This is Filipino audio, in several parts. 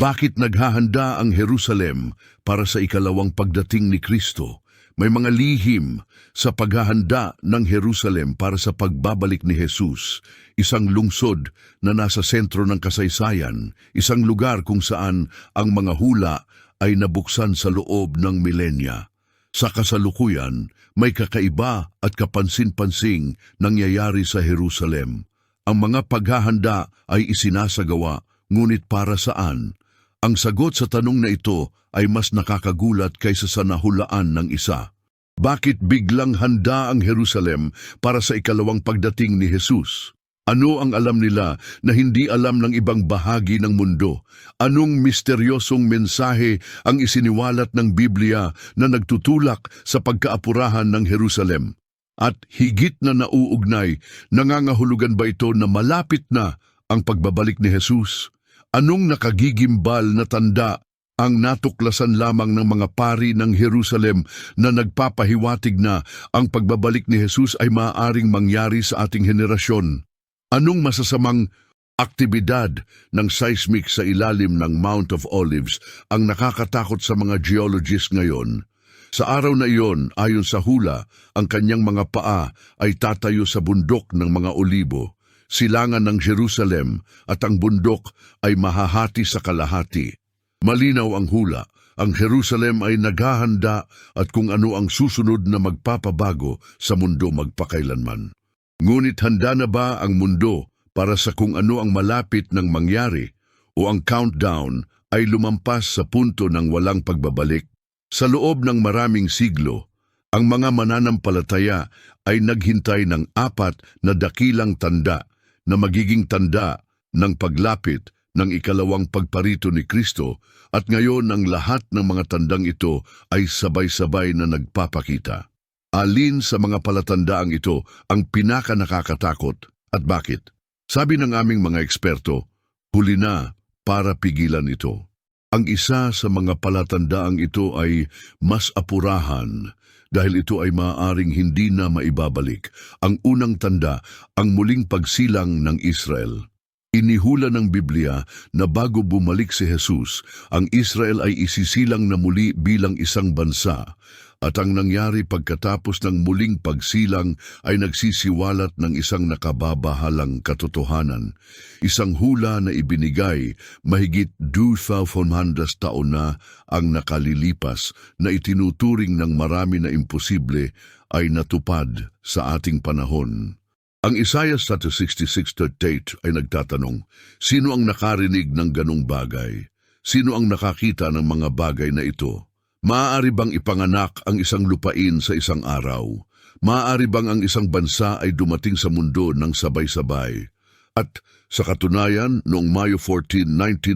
Bakit naghahanda ang Jerusalem para sa ikalawang pagdating ni Kristo? May mga lihim sa paghahanda ng Jerusalem para sa pagbabalik ni Jesus, isang lungsod na nasa sentro ng kasaysayan, isang lugar kung saan ang mga hula ay nabuksan sa loob ng milenya. Sa kasalukuyan, may kakaiba at kapansin-pansing nangyayari sa Jerusalem. Ang mga paghahanda ay isinasagawa, ngunit para saan? Ang sagot sa tanong na ito ay mas nakakagulat kaysa sa nahulaan ng isa. Bakit biglang handa ang Jerusalem para sa ikalawang pagdating ni Jesus? Ano ang alam nila na hindi alam ng ibang bahagi ng mundo? Anong misteryosong mensahe ang isiniwalat ng Biblia na nagtutulak sa pagkaapurahan ng Jerusalem? At higit na nauugnay, nangangahulugan ba ito na malapit na ang pagbabalik ni Jesus? Anong nakagigimbal na tanda ang natuklasan lamang ng mga pari ng Jerusalem na nagpapahiwatig na ang pagbabalik ni Jesus ay maaaring mangyari sa ating henerasyon? Anong masasamang aktibidad ng seismic sa ilalim ng Mount of Olives ang nakakatakot sa mga geologists ngayon? Sa araw na iyon, ayon sa hula, ang kanyang mga paa ay tatayo sa bundok ng mga olibo, silangan ng Jerusalem at ang bundok ay mahahati sa kalahati. Malinaw ang hula, ang Jerusalem ay naghahanda at kung ano ang susunod na magpapabago sa mundo magpakailanman. Ngunit handa na ba ang mundo para sa kung ano ang malapit ng mangyari o ang countdown ay lumampas sa punto ng walang pagbabalik? Sa loob ng maraming siglo, ang mga mananampalataya ay naghintay ng apat na dakilang tanda na magiging tanda ng paglapit ng ikalawang pagparito ni Kristo at ngayon ang lahat ng mga tandang ito ay sabay-sabay na nagpapakita. Alin sa mga palatandaang ito ang pinaka nakakatakot at bakit? Sabi ng aming mga eksperto, huli na para pigilan ito. Ang isa sa mga palatandaang ito ay mas apurahan dahil ito ay maaaring hindi na maibabalik. Ang unang tanda, ang muling pagsilang ng Israel. Inihula ng Biblia na bago bumalik si Jesus, ang Israel ay isisilang na muli bilang isang bansa at ang nangyari pagkatapos ng muling pagsilang ay nagsisiwalat ng isang nakababahalang katotohanan. Isang hula na ibinigay mahigit 2,400 taon na ang nakalilipas na itinuturing ng marami na imposible ay natupad sa ating panahon. Ang Isaiah 66.38 ay nagtatanong, Sino ang nakarinig ng ganong bagay? Sino ang nakakita ng mga bagay na ito? Maaari bang ipanganak ang isang lupain sa isang araw? Maaari bang ang isang bansa ay dumating sa mundo ng sabay-sabay? At sa katunayan, noong Mayo 14,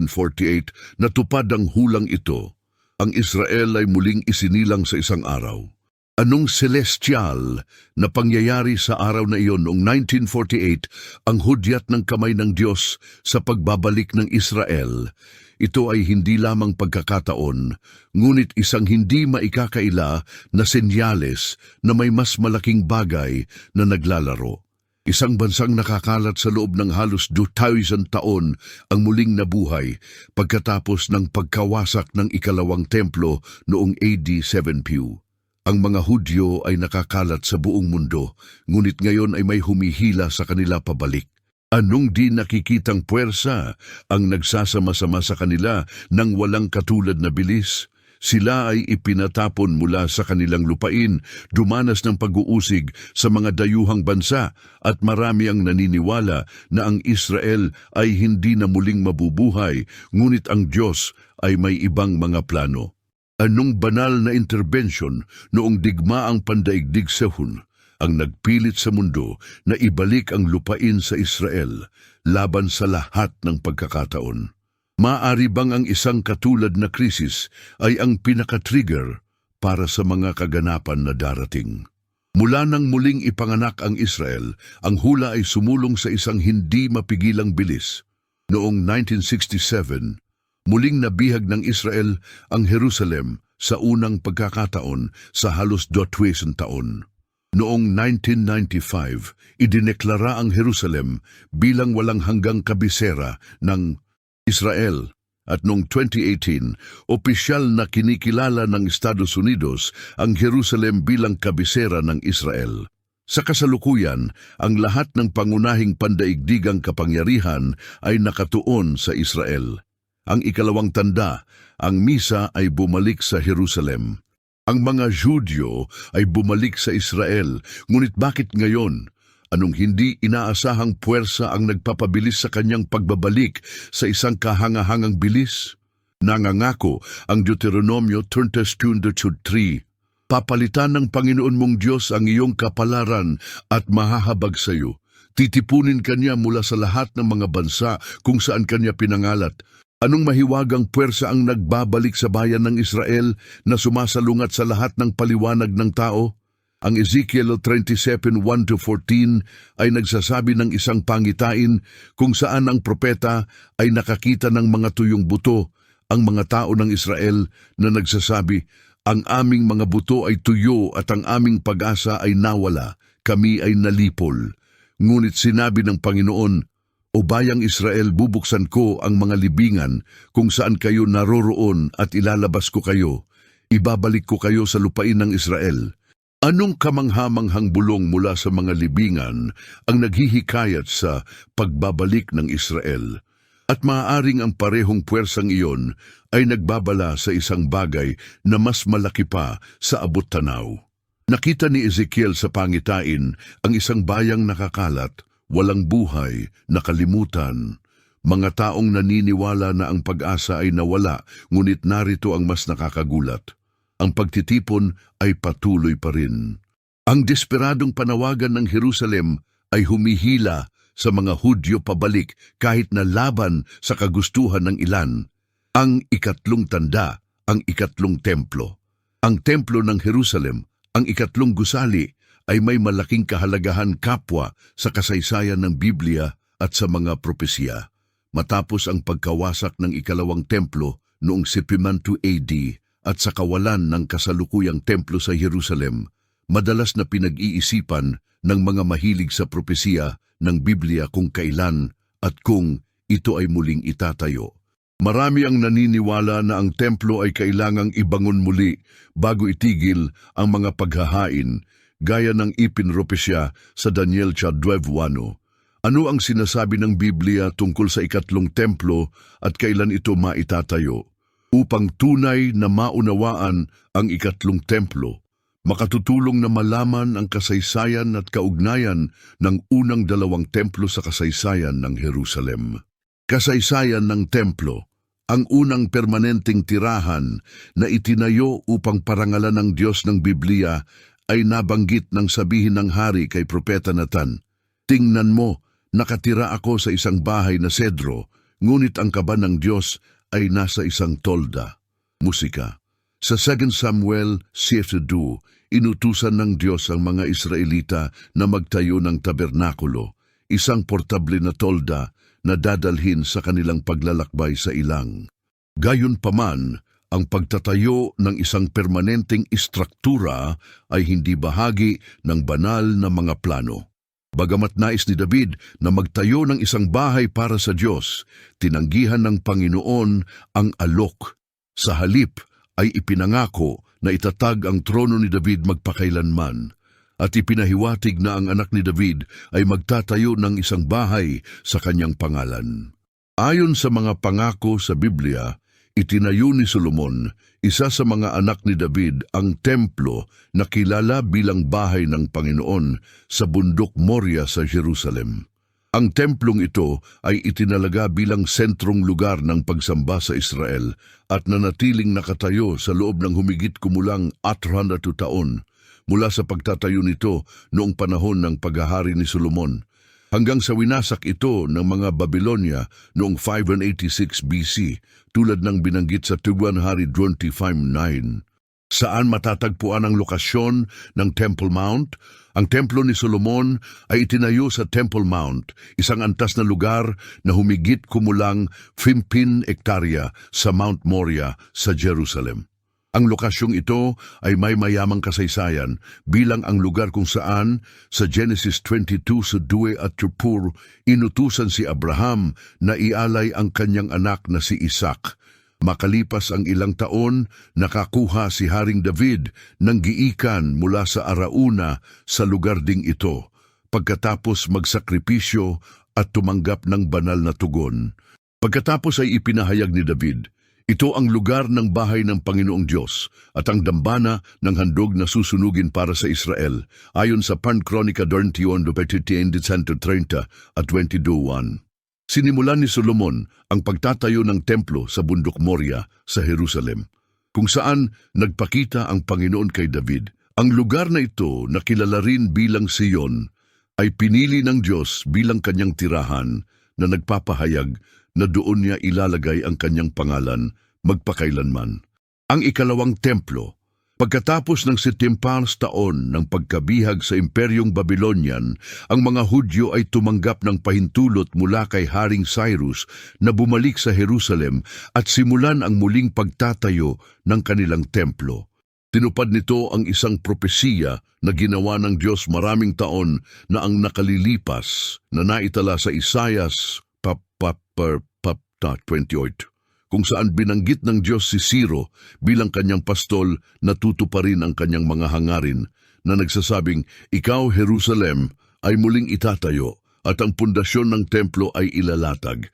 1948, natupad ang hulang ito. Ang Israel ay muling isinilang sa isang araw. Anong celestial na pangyayari sa araw na iyon noong 1948 ang hudyat ng kamay ng Diyos sa pagbabalik ng Israel? Ito ay hindi lamang pagkakataon, ngunit isang hindi maikakaila na senyales na may mas malaking bagay na naglalaro. Isang bansang nakakalat sa loob ng halos 2,000 taon ang muling nabuhay pagkatapos ng pagkawasak ng ikalawang templo noong AD 7 Pew. Ang mga Hudyo ay nakakalat sa buong mundo, ngunit ngayon ay may humihila sa kanila pabalik. Anong di nakikitang puwersa ang nagsasama-sama sa kanila ng walang katulad na bilis? Sila ay ipinatapon mula sa kanilang lupain, dumanas ng pag-uusig sa mga dayuhang bansa at marami ang naniniwala na ang Israel ay hindi na muling mabubuhay, ngunit ang Diyos ay may ibang mga plano. Anong banal na intervention noong digmaang pandaigdig sa Hun ang nagpilit sa mundo na ibalik ang lupain sa Israel laban sa lahat ng pagkakataon. Maari bang ang isang katulad na krisis ay ang pinaka-trigger para sa mga kaganapan na darating? Mula nang muling ipanganak ang Israel, ang hula ay sumulong sa isang hindi mapigilang bilis. Noong 1967, muling nabihag ng Israel ang Jerusalem sa unang pagkakataon sa halos dotwesang taon. Noong 1995, idineklara ang Jerusalem bilang walang hanggang kabisera ng Israel At noong 2018, opisyal na kinikilala ng Estados Unidos ang Jerusalem bilang kabisera ng Israel. Sa kasalukuyan, ang lahat ng pangunahing pandaigdigang kapangyarihan ay nakatuon sa Israel. Ang ikalawang tanda, ang misa ay bumalik sa Jerusalem. Ang mga Judyo ay bumalik sa Israel, ngunit bakit ngayon? Anong hindi inaasahang puwersa ang nagpapabilis sa kanyang pagbabalik sa isang kahangahangang bilis? Nangangako ang Deuteronomio 32.3 Papalitan ng Panginoon mong Diyos ang iyong kapalaran at mahahabag sa iyo. Titipunin kanya mula sa lahat ng mga bansa kung saan kanya pinangalat. Anong mahiwagang puwersa ang nagbabalik sa bayan ng Israel na sumasalungat sa lahat ng paliwanag ng tao? Ang Ezekiel 37:1-14 ay nagsasabi ng isang pangitain kung saan ang propeta ay nakakita ng mga tuyong buto, ang mga tao ng Israel na nagsasabi, ang aming mga buto ay tuyo at ang aming pag-asa ay nawala, kami ay nalipol. Ngunit sinabi ng Panginoon, O bayang Israel, bubuksan ko ang mga libingan kung saan kayo naroroon at ilalabas ko kayo. Ibabalik ko kayo sa lupain ng Israel. Anong kamanghamanghang bulong mula sa mga libingan ang naghihikayat sa pagbabalik ng Israel? At maaaring ang parehong puwersang iyon ay nagbabala sa isang bagay na mas malaki pa sa abot tanaw. Nakita ni Ezekiel sa pangitain ang isang bayang nakakalat, walang buhay, nakalimutan. Mga taong naniniwala na ang pag-asa ay nawala, ngunit narito ang mas nakakagulat. Ang pagtitipon ay patuloy pa rin. Ang desperadong panawagan ng Jerusalem ay humihila sa mga Hudyo pabalik kahit na laban sa kagustuhan ng ilan. Ang ikatlong tanda, ang ikatlong templo. Ang templo ng Jerusalem, ang ikatlong gusali, ay may malaking kahalagahan kapwa sa kasaysayan ng Biblia at sa mga propesya. Matapos ang pagkawasak ng ikalawang templo noong 72 AD at sa kawalan ng kasalukuyang templo sa Jerusalem, madalas na pinag-iisipan ng mga mahilig sa propesya ng Biblia kung kailan at kung ito ay muling itatayo. Marami ang naniniwala na ang templo ay kailangang ibangon muli bago itigil ang mga paghahain, gaya ng ipinropesya sa Daniel 12.1. Ano ang sinasabi ng Biblia tungkol sa ikatlong templo at kailan ito maitatayo? Upang tunay na maunawaan ang ikatlong templo, makatutulong na malaman ang kasaysayan at kaugnayan ng unang dalawang templo sa kasaysayan ng Jerusalem. Kasaysayan ng templo, ang unang permanenteng tirahan na itinayo upang parangalan ng Diyos ng Biblia ay nabanggit ng sabihin ng hari kay Propeta Nathan, Tingnan mo, nakatira ako sa isang bahay na sedro, ngunit ang kaba ng Diyos ay nasa isang tolda. Musika. Sa 2 Samuel 7.2, inutusan ng Diyos ang mga Israelita na magtayo ng tabernakulo, isang portable na tolda na dadalhin sa kanilang paglalakbay sa ilang. Gayon paman, ang pagtatayo ng isang permanenteng istruktura ay hindi bahagi ng banal na mga plano. Bagamat nais ni David na magtayo ng isang bahay para sa Diyos, tinanggihan ng Panginoon ang alok. Sa halip ay ipinangako na itatag ang trono ni David magpakailanman at ipinahiwatig na ang anak ni David ay magtatayo ng isang bahay sa kanyang pangalan. Ayon sa mga pangako sa Biblia, itinayo ni Solomon, isa sa mga anak ni David, ang templo na kilala bilang bahay ng Panginoon sa bundok Moria sa Jerusalem. Ang templong ito ay itinalaga bilang sentrong lugar ng pagsamba sa Israel at nanatiling nakatayo sa loob ng humigit kumulang 800 taon mula sa pagtatayo nito noong panahon ng paghahari ni Solomon hanggang sa winasak ito ng mga Babylonia noong 586 BC tulad ng binanggit sa Tugwan Hari 25.9. Saan matatagpuan ang lokasyon ng Temple Mount? Ang templo ni Solomon ay itinayo sa Temple Mount, isang antas na lugar na humigit kumulang 15 ektarya sa Mount Moria sa Jerusalem. Ang lokasyong ito ay may mayamang kasaysayan bilang ang lugar kung saan sa Genesis 22 sa Due at Tupur inutusan si Abraham na ialay ang kanyang anak na si Isaac. Makalipas ang ilang taon, nakakuha si Haring David ng giikan mula sa Arauna sa lugar ding ito, pagkatapos magsakripisyo at tumanggap ng banal na tugon. Pagkatapos ay ipinahayag ni David, ito ang lugar ng bahay ng Panginoong Diyos at ang dambana ng handog na susunugin para sa Israel, ayon sa Pan Cronica 21, 30 at 22.1. Sinimulan ni Solomon ang pagtatayo ng templo sa bundok Moria sa Jerusalem, kung saan nagpakita ang Panginoon kay David. Ang lugar na ito na kilala rin bilang Sion ay pinili ng Diyos bilang kanyang tirahan na nagpapahayag na doon niya ilalagay ang kanyang pangalan magpakailanman. Ang ikalawang templo, pagkatapos ng sitimpans taon ng pagkabihag sa Imperyong Babylonian, ang mga Hudyo ay tumanggap ng pahintulot mula kay Haring Cyrus na bumalik sa Jerusalem at simulan ang muling pagtatayo ng kanilang templo. Tinupad nito ang isang propesiya na ginawa ng Diyos maraming taon na ang nakalilipas na naitala sa Isayas pap, pap, per, pap, ta, 28 kung saan binanggit ng Diyos si Siro bilang kanyang pastol na tutuparin ang kanyang mga hangarin na nagsasabing, Ikaw, Jerusalem, ay muling itatayo at ang pundasyon ng templo ay ilalatag.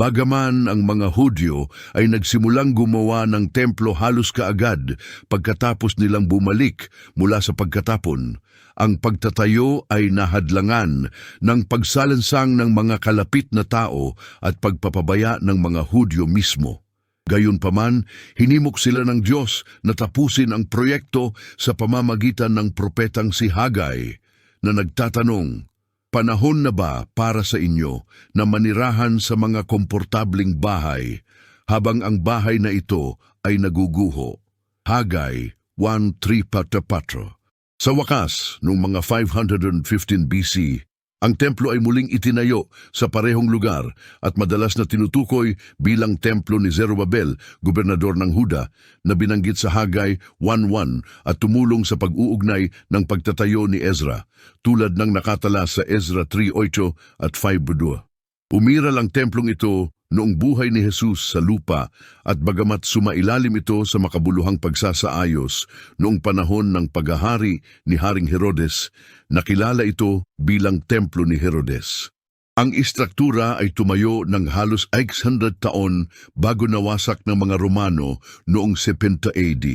Bagaman ang mga Hudyo ay nagsimulang gumawa ng templo halos kaagad pagkatapos nilang bumalik mula sa pagkatapon, ang pagtatayo ay nahadlangan ng pagsalansang ng mga kalapit na tao at pagpapabaya ng mga Hudyo mismo. Gayunpaman, hinimok sila ng Diyos na tapusin ang proyekto sa pamamagitan ng propetang si Hagay na nagtatanong, Panahon na ba para sa inyo na manirahan sa mga komportabling bahay habang ang bahay na ito ay naguguho? Hagay 1.3.4 Sa wakas, noong mga 515 BC, ang templo ay muling itinayo sa parehong lugar at madalas na tinutukoy bilang templo ni Zerubabel, gobernador ng Huda, na binanggit sa Hagay 1.1 at tumulong sa pag-uugnay ng pagtatayo ni Ezra, tulad ng nakatala sa Ezra 3.8 at 5.2. Umiral ang templong ito noong buhay ni Jesus sa lupa at bagamat sumailalim ito sa makabuluhang pagsasaayos noong panahon ng paghahari ni Haring Herodes, nakilala ito bilang templo ni Herodes. Ang istruktura ay tumayo ng halos 800 taon bago nawasak ng mga Romano noong 70 AD.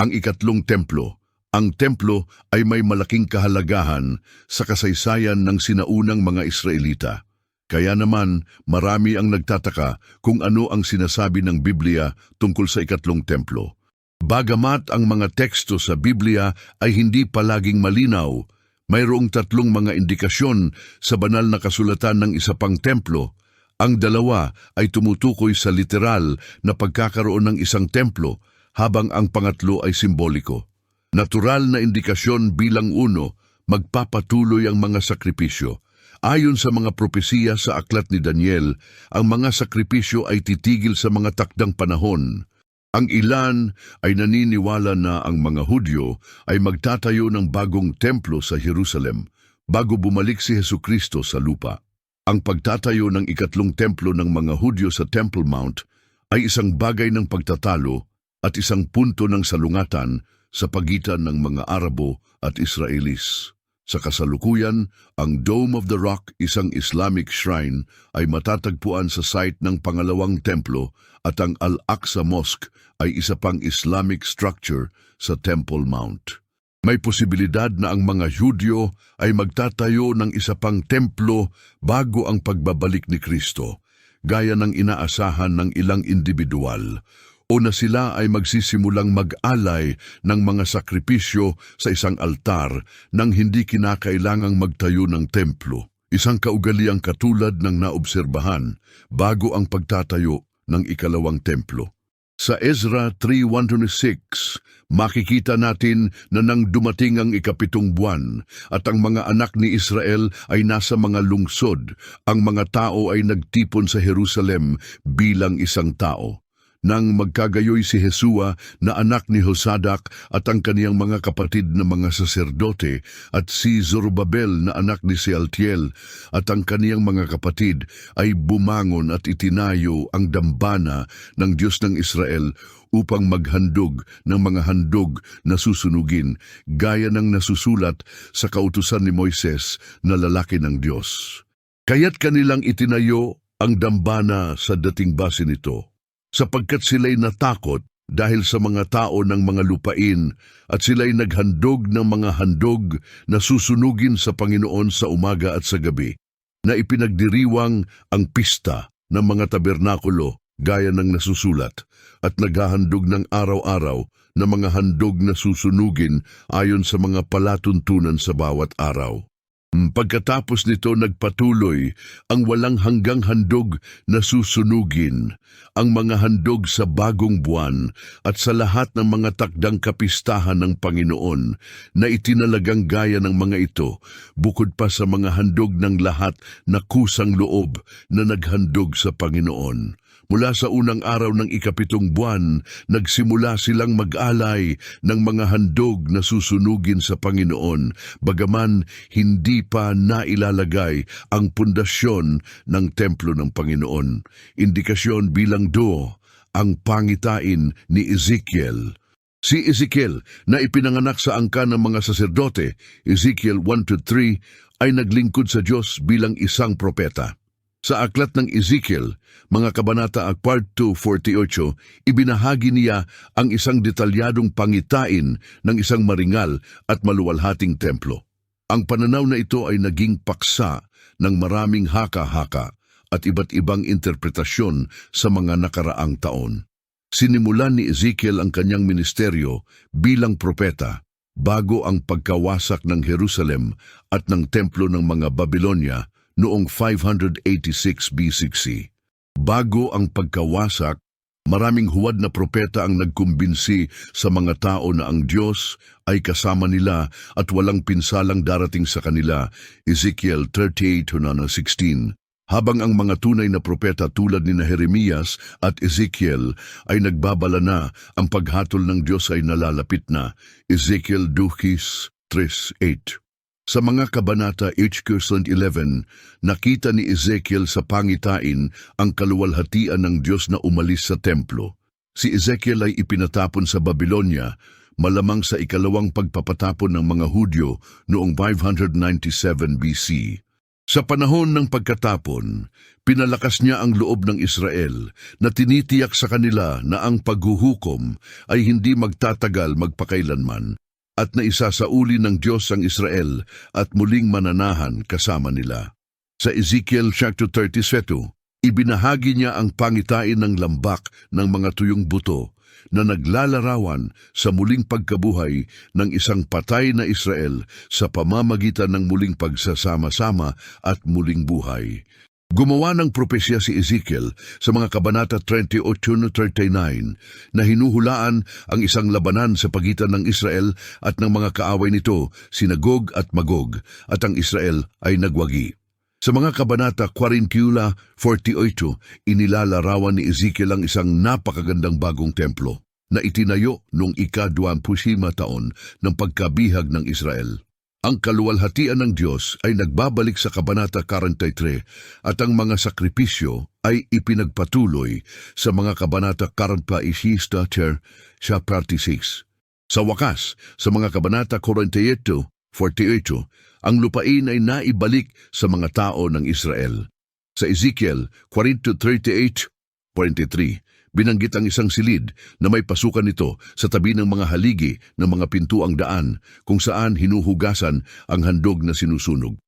Ang ikatlong templo, ang templo ay may malaking kahalagahan sa kasaysayan ng sinaunang mga Israelita. Kaya naman, marami ang nagtataka kung ano ang sinasabi ng Biblia tungkol sa ikatlong templo. Bagamat ang mga teksto sa Biblia ay hindi palaging malinaw, mayroong tatlong mga indikasyon sa banal na kasulatan ng isa pang templo. Ang dalawa ay tumutukoy sa literal na pagkakaroon ng isang templo, habang ang pangatlo ay simboliko. Natural na indikasyon bilang uno, magpapatuloy ang mga sakripisyo. Ayon sa mga propesiya sa aklat ni Daniel, ang mga sakripisyo ay titigil sa mga takdang panahon. Ang ilan ay naniniwala na ang mga Hudyo ay magtatayo ng bagong templo sa Jerusalem bago bumalik si Heso Kristo sa lupa. Ang pagtatayo ng ikatlong templo ng mga Hudyo sa Temple Mount ay isang bagay ng pagtatalo at isang punto ng salungatan sa pagitan ng mga Arabo at Israelis. Sa kasalukuyan, ang Dome of the Rock, isang Islamic shrine, ay matatagpuan sa site ng pangalawang templo at ang Al-Aqsa Mosque ay isa pang Islamic structure sa Temple Mount. May posibilidad na ang mga Hudyo ay magtatayo ng isa pang templo bago ang pagbabalik ni Kristo, gaya ng inaasahan ng ilang individual o na sila ay magsisimulang mag-alay ng mga sakripisyo sa isang altar nang hindi kinakailangang magtayo ng templo. Isang kaugaliang katulad ng naobserbahan bago ang pagtatayo ng ikalawang templo. Sa Ezra 3.126, makikita natin na nang dumating ang ikapitong buwan at ang mga anak ni Israel ay nasa mga lungsod, ang mga tao ay nagtipon sa Jerusalem bilang isang tao. Nang magkagayoy si Jesua na anak ni Hosadak at ang kaniyang mga kapatid na mga saserdote at si Zorobabel na anak ni Sealtiel at ang kaniyang mga kapatid ay bumangon at itinayo ang dambana ng Diyos ng Israel upang maghandog ng mga handog na susunugin gaya ng nasusulat sa kautusan ni Moises na lalaki ng Diyos. Kaya't kanilang itinayo ang dambana sa dating base nito sapagkat sila'y natakot dahil sa mga tao ng mga lupain at sila'y naghandog ng mga handog na susunugin sa Panginoon sa umaga at sa gabi, na ipinagdiriwang ang pista ng mga tabernakulo gaya ng nasusulat, at naghahandog ng araw-araw na mga handog na susunugin ayon sa mga palatuntunan sa bawat araw. Pagkatapos nito nagpatuloy ang walang hanggang handog na susunugin, ang mga handog sa bagong buwan at sa lahat ng mga takdang kapistahan ng Panginoon na itinalagang gaya ng mga ito, bukod pa sa mga handog ng lahat na kusang loob na naghandog sa Panginoon. Mula sa unang araw ng ikapitong buwan, nagsimula silang mag-alay ng mga handog na susunugin sa Panginoon, bagaman hindi pa nailalagay ang pundasyon ng templo ng Panginoon. Indikasyon bilang do ang pangitain ni Ezekiel. Si Ezekiel na ipinanganak sa angka ng mga saserdote, Ezekiel 1-3, ay naglingkod sa Diyos bilang isang propeta. Sa aklat ng Ezekiel, mga kabanata at part 248, ibinahagi niya ang isang detalyadong pangitain ng isang maringal at maluwalhating templo. Ang pananaw na ito ay naging paksa ng maraming haka-haka at iba't ibang interpretasyon sa mga nakaraang taon. Sinimulan ni Ezekiel ang kanyang ministeryo bilang propeta bago ang pagkawasak ng Jerusalem at ng templo ng mga Babylonia noong 586 BCC. Bago ang pagkawasak, maraming huwad na propeta ang nagkumbinsi sa mga tao na ang Diyos ay kasama nila at walang pinsalang darating sa kanila, Ezekiel 38-16. Habang ang mga tunay na propeta tulad ni Jeremias at Ezekiel ay nagbabala na, ang paghatol ng Diyos ay nalalapit na, Ezekiel 2:3-8. Sa mga kabanata H. 11, nakita ni Ezekiel sa pangitain ang kaluwalhatian ng Diyos na umalis sa templo. Si Ezekiel ay ipinatapon sa Babylonia, malamang sa ikalawang pagpapatapon ng mga Hudyo noong 597 BC. Sa panahon ng pagkatapon, pinalakas niya ang loob ng Israel na tinitiyak sa kanila na ang paghuhukom ay hindi magtatagal magpakailanman at na isasauli ng Diyos ang Israel at muling mananahan kasama nila. Sa Ezekiel chapter 37, ibinahagi niya ang pangitain ng lambak ng mga tuyong buto na naglalarawan sa muling pagkabuhay ng isang patay na Israel sa pamamagitan ng muling pagsasama-sama at muling buhay. Gumawa ng propesya si Ezekiel sa mga kabanata 38-39 na hinuhulaan ang isang labanan sa pagitan ng Israel at ng mga kaaway nito, sinagog at magog, at ang Israel ay nagwagi. Sa mga kabanata 40-48, inilalarawan ni Ezekiel ang isang napakagandang bagong templo na itinayo noong ika-20 taon ng pagkabihag ng Israel. Ang kaluwalhatian ng Diyos ay nagbabalik sa Kabanata 43 at ang mga sakripisyo ay ipinagpatuloy sa mga Kabanata 46 chapter sa 46. Sa wakas, sa mga Kabanata 48, 48, ang lupain ay naibalik sa mga tao ng Israel. Sa Ezekiel 40:38, 43, binanggit ang isang silid na may pasukan nito sa tabi ng mga haligi ng mga pintuang daan kung saan hinuhugasan ang handog na sinusunog.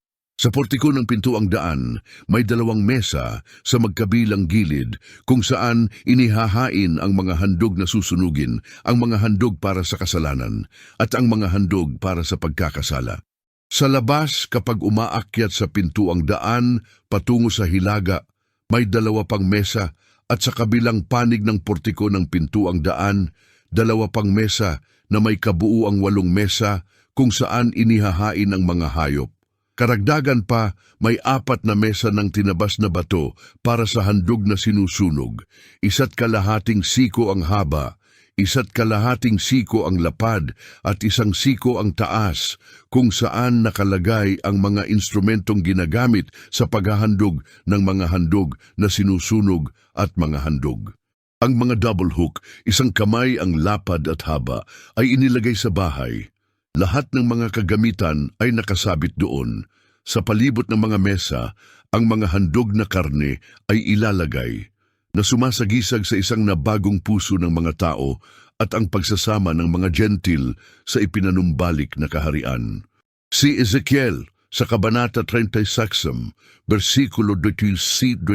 Sa portiko ng pintuang daan, may dalawang mesa sa magkabilang gilid kung saan inihahain ang mga handog na susunugin, ang mga handog para sa kasalanan at ang mga handog para sa pagkakasala. Sa labas, kapag umaakyat sa pintuang daan patungo sa hilaga, may dalawa pang mesa at sa kabilang panig ng portiko ng pintuang daan, dalawa pang mesa na may kabuuang walong mesa kung saan inihahain ang mga hayop. Karagdagan pa, may apat na mesa ng tinabas na bato para sa handog na sinusunog. Isa't kalahating siko ang haba, isa't kalahating siko ang lapad, at isang siko ang taas, kung saan nakalagay ang mga instrumentong ginagamit sa paghahandog ng mga handog na sinusunog at mga handog. Ang mga double hook, isang kamay ang lapad at haba, ay inilagay sa bahay. Lahat ng mga kagamitan ay nakasabit doon. Sa palibot ng mga mesa, ang mga handog na karne ay ilalagay na sumasagisag sa isang nabagong puso ng mga tao at ang pagsasama ng mga gentil sa ipinanumbalik na kaharian. Si Ezekiel sa Kabanata 36, versikulo 27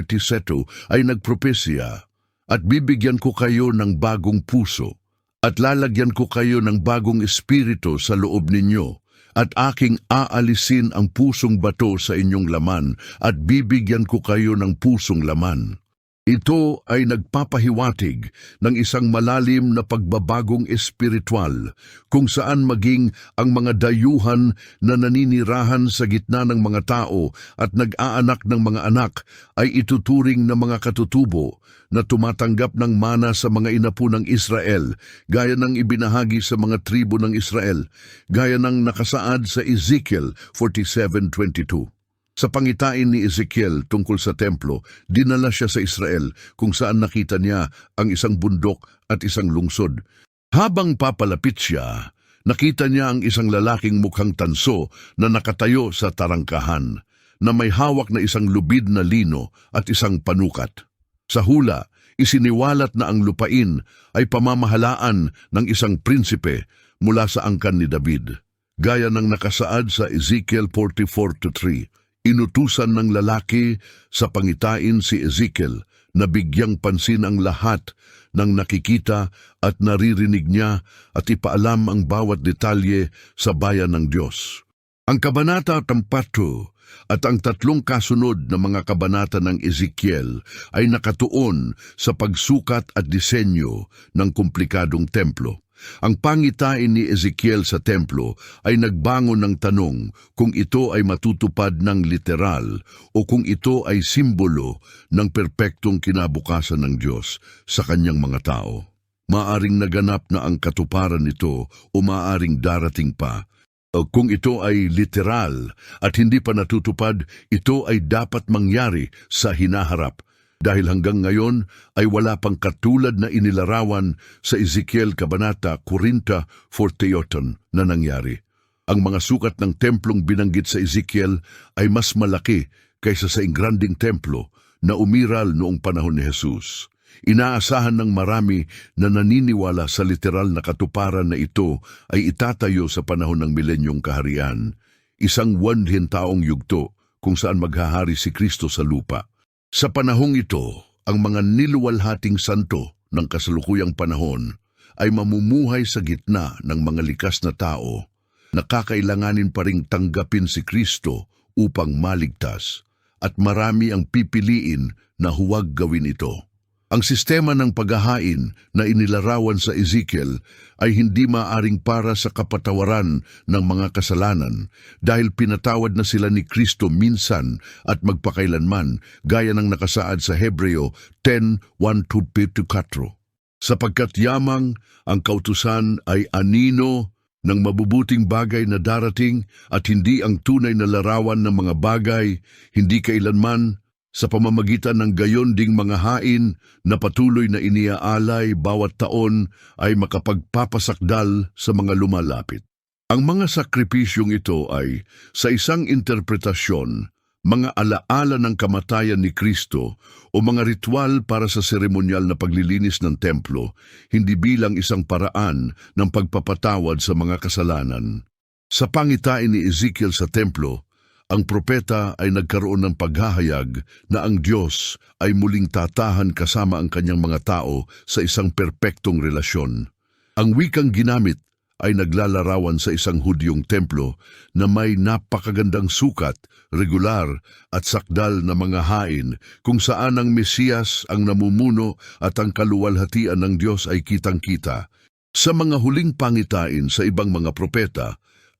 ay nagpropesya, At bibigyan ko kayo ng bagong puso, at lalagyan ko kayo ng bagong espiritu sa loob ninyo, at aking aalisin ang pusong bato sa inyong laman, at bibigyan ko kayo ng pusong laman. Ito ay nagpapahiwatig ng isang malalim na pagbabagong espiritual kung saan maging ang mga dayuhan na naninirahan sa gitna ng mga tao at nag-aanak ng mga anak ay ituturing na mga katutubo na tumatanggap ng mana sa mga inapo ng Israel gaya ng ibinahagi sa mga tribo ng Israel gaya ng nakasaad sa Ezekiel 47.22. Sa pangitain ni Ezekiel tungkol sa templo, dinala siya sa Israel kung saan nakita niya ang isang bundok at isang lungsod. Habang papalapit siya, nakita niya ang isang lalaking mukhang tanso na nakatayo sa tarangkahan, na may hawak na isang lubid na lino at isang panukat. Sa hula, isiniwalat na ang lupain ay pamamahalaan ng isang prinsipe mula sa angkan ni David. Gaya ng nakasaad sa Ezekiel 44-3, inutusan ng lalaki sa pangitain si Ezekiel na bigyang pansin ang lahat ng nakikita at naririnig niya at ipaalam ang bawat detalye sa bayan ng Diyos. Ang kabanata 4 at ang tatlong kasunod na mga kabanata ng Ezekiel ay nakatuon sa pagsukat at disenyo ng komplikadong templo. Ang pangitain ni Ezekiel sa templo ay nagbangon ng tanong kung ito ay matutupad ng literal o kung ito ay simbolo ng perpektong kinabukasan ng Diyos sa kanyang mga tao. Maaring naganap na ang katuparan nito o maaring darating pa. Kung ito ay literal at hindi pa natutupad, ito ay dapat mangyari sa hinaharap dahil hanggang ngayon ay wala pang katulad na inilarawan sa Ezekiel Kabanata 40-48 na nangyari. Ang mga sukat ng templong binanggit sa Ezekiel ay mas malaki kaysa sa ingranding templo na umiral noong panahon ni Jesus. Inaasahan ng marami na naniniwala sa literal na katuparan na ito ay itatayo sa panahon ng milenyong kaharian, isang wanhin taong yugto kung saan maghahari si Kristo sa lupa. Sa panahong ito, ang mga niluwalhating santo ng kasalukuyang panahon ay mamumuhay sa gitna ng mga likas na tao na kakailanganin pa ring tanggapin si Kristo upang maligtas at marami ang pipiliin na huwag gawin ito. Ang sistema ng paghahain na inilarawan sa Ezekiel ay hindi maaring para sa kapatawaran ng mga kasalanan dahil pinatawad na sila ni Kristo minsan at magpakailanman gaya ng nakasaad sa Hebreo 10.1-24. Sapagkat yamang ang kautusan ay anino ng mabubuting bagay na darating at hindi ang tunay na larawan ng mga bagay, hindi kailanman sa pamamagitan ng gayon ding mga hain na patuloy na iniaalay bawat taon ay makapagpapasakdal sa mga lumalapit. Ang mga sakripisyong ito ay, sa isang interpretasyon, mga alaala ng kamatayan ni Kristo o mga ritual para sa seremonyal na paglilinis ng templo, hindi bilang isang paraan ng pagpapatawad sa mga kasalanan. Sa pangitain ni Ezekiel sa templo, ang propeta ay nagkaroon ng paghahayag na ang Diyos ay muling tatahan kasama ang kanyang mga tao sa isang perpektong relasyon. Ang wikang ginamit ay naglalarawan sa isang hudyong templo na may napakagandang sukat, regular at sakdal na mga hain kung saan ang Mesiyas ang namumuno at ang kaluwalhatian ng Diyos ay kitang-kita. Sa mga huling pangitain sa ibang mga propeta,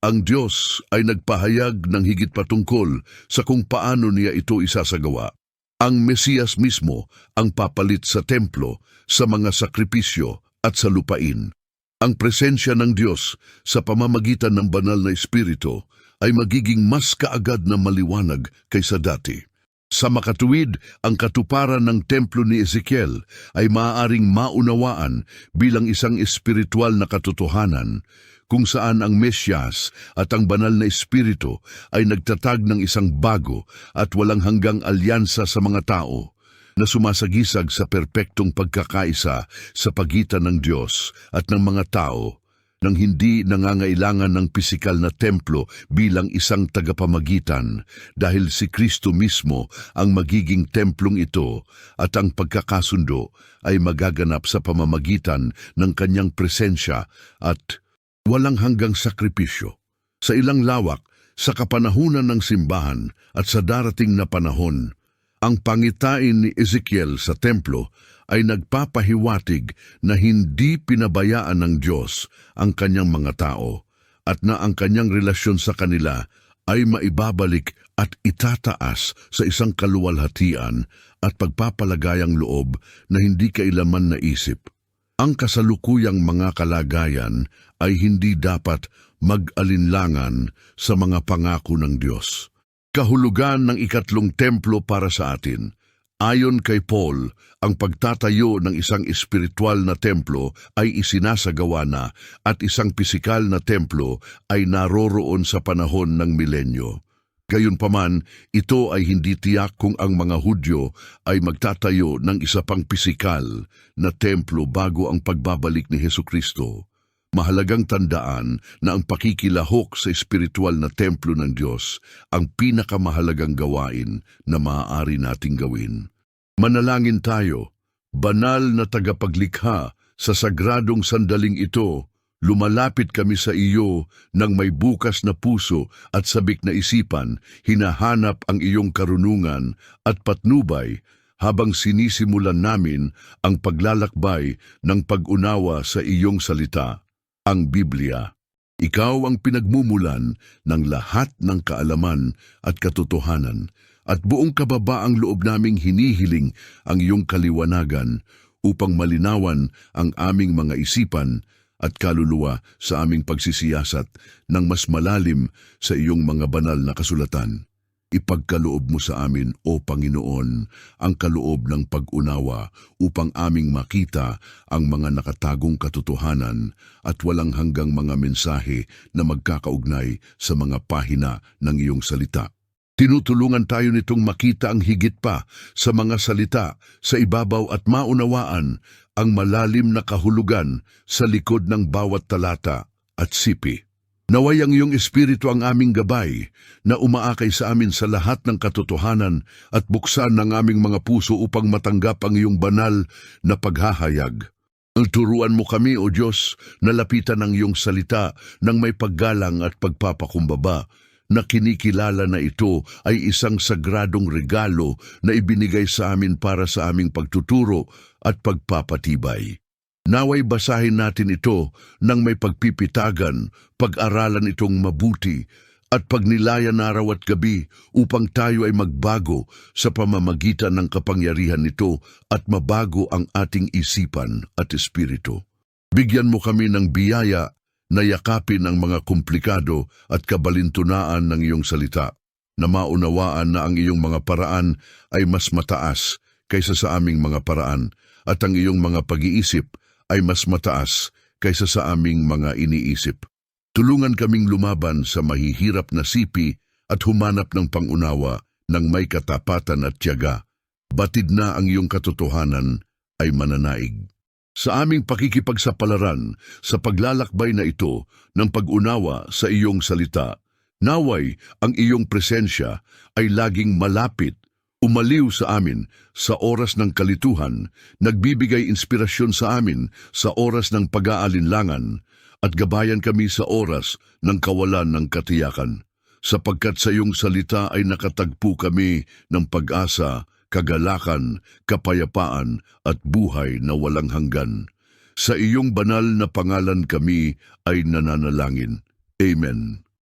ang Diyos ay nagpahayag ng higit patungkol sa kung paano niya ito isasagawa. Ang Mesiyas mismo ang papalit sa templo, sa mga sakripisyo at sa lupain. Ang presensya ng Diyos sa pamamagitan ng banal na Espiritu ay magiging mas kaagad na maliwanag kaysa dati. Sa makatuwid, ang katuparan ng templo ni Ezekiel ay maaaring maunawaan bilang isang espiritual na katotohanan kung saan ang Mesyas at ang banal na Espiritu ay nagtatag ng isang bago at walang hanggang alyansa sa mga tao na sumasagisag sa perpektong pagkakaisa sa pagitan ng Diyos at ng mga tao nang hindi nangangailangan ng pisikal na templo bilang isang tagapamagitan dahil si Kristo mismo ang magiging templong ito at ang pagkakasundo ay magaganap sa pamamagitan ng kanyang presensya at walang hanggang sakripisyo. Sa ilang lawak, sa kapanahunan ng simbahan at sa darating na panahon, ang pangitain ni Ezekiel sa templo ay nagpapahiwatig na hindi pinabayaan ng Diyos ang kanyang mga tao at na ang kanyang relasyon sa kanila ay maibabalik at itataas sa isang kaluwalhatian at pagpapalagayang loob na hindi kailaman naisip. Ang kasalukuyang mga kalagayan ay hindi dapat mag-alinlangan sa mga pangako ng Diyos. Kahulugan ng ikatlong templo para sa atin. Ayon kay Paul, ang pagtatayo ng isang espiritual na templo ay isinasagawa na at isang pisikal na templo ay naroroon sa panahon ng milenyo. Gayunpaman, ito ay hindi tiyak kung ang mga Hudyo ay magtatayo ng isa pang pisikal na templo bago ang pagbabalik ni Heso Kristo. Mahalagang tandaan na ang pakikilahok sa espiritual na templo ng Diyos ang pinakamahalagang gawain na maaari nating gawin. Manalangin tayo, banal na tagapaglikha sa sagradong sandaling ito, lumalapit kami sa iyo ng may bukas na puso at sabik na isipan, hinahanap ang iyong karunungan at patnubay habang sinisimulan namin ang paglalakbay ng pag-unawa sa iyong salita ang Biblia. Ikaw ang pinagmumulan ng lahat ng kaalaman at katotohanan at buong kababaang loob naming hinihiling ang iyong kaliwanagan upang malinawan ang aming mga isipan at kaluluwa sa aming pagsisiyasat ng mas malalim sa iyong mga banal na kasulatan. Ipagkaloob mo sa amin, O Panginoon, ang kaloob ng pag-unawa upang aming makita ang mga nakatagong katotohanan at walang hanggang mga mensahe na magkakaugnay sa mga pahina ng iyong salita. Tinutulungan tayo nitong makita ang higit pa sa mga salita sa ibabaw at maunawaan ang malalim na kahulugan sa likod ng bawat talata at sipi. Naway ang iyong espiritu ang aming gabay na umaakay sa amin sa lahat ng katotohanan at buksan ng aming mga puso upang matanggap ang iyong banal na paghahayag. Turuan mo kami, O Diyos, na lapitan ang iyong salita ng may paggalang at pagpapakumbaba, na kinikilala na ito ay isang sagradong regalo na ibinigay sa amin para sa aming pagtuturo at pagpapatibay. Naway basahin natin ito nang may pagpipitagan, pag-aralan itong mabuti, at pagnilayan araw at gabi upang tayo ay magbago sa pamamagitan ng kapangyarihan nito at mabago ang ating isipan at espiritu. Bigyan mo kami ng biyaya na yakapin ang mga komplikado at kabalintunaan ng iyong salita, na maunawaan na ang iyong mga paraan ay mas mataas kaysa sa aming mga paraan, at ang iyong mga pag-iisip ay mas mataas kaysa sa aming mga iniisip. Tulungan kaming lumaban sa mahihirap na sipi at humanap ng pangunawa ng may katapatan at tiyaga. Batid na ang iyong katotohanan ay mananaig. Sa aming pakikipagsapalaran sa paglalakbay na ito ng pag-unawa sa iyong salita, naway ang iyong presensya ay laging malapit umaliw sa amin sa oras ng kalituhan, nagbibigay inspirasyon sa amin sa oras ng pag-aalinlangan, at gabayan kami sa oras ng kawalan ng katiyakan. Sapagkat sa iyong salita ay nakatagpo kami ng pag-asa, kagalakan, kapayapaan at buhay na walang hanggan. Sa iyong banal na pangalan kami ay nananalangin. Amen.